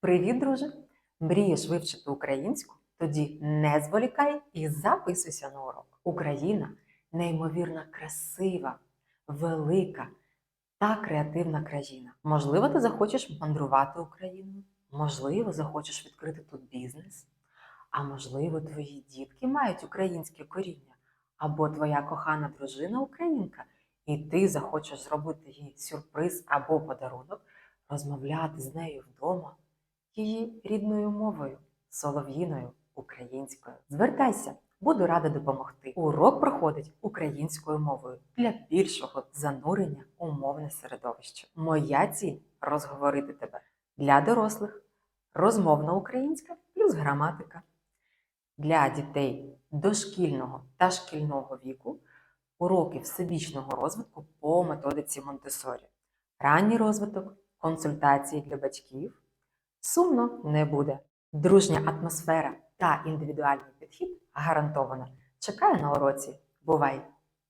Привіт, друже! Мрієш вивчити українську? Тоді не зволікай і записуйся на урок. Україна неймовірно красива, велика та креативна країна. Можливо, ти захочеш мандрувати Україною, можливо, захочеш відкрити тут бізнес, а можливо, твої дітки мають українське коріння, або твоя кохана дружина українка, і ти захочеш зробити їй сюрприз або подарунок, розмовляти з нею вдома її рідною мовою, солов'їною, українською. Звертайся, буду рада допомогти. Урок проходить українською мовою для більшого занурення у мовне середовище. Моя ціль розговорити тебе для дорослих, розмовна українська плюс граматика. Для дітей дошкільного та шкільного віку уроки всебічного розвитку по методиці Монтесорі, ранній розвиток, консультації для батьків. Сумно не буде. Дружня атмосфера та індивідуальний підхід гарантовано. Чекаю на уроці. Бувай!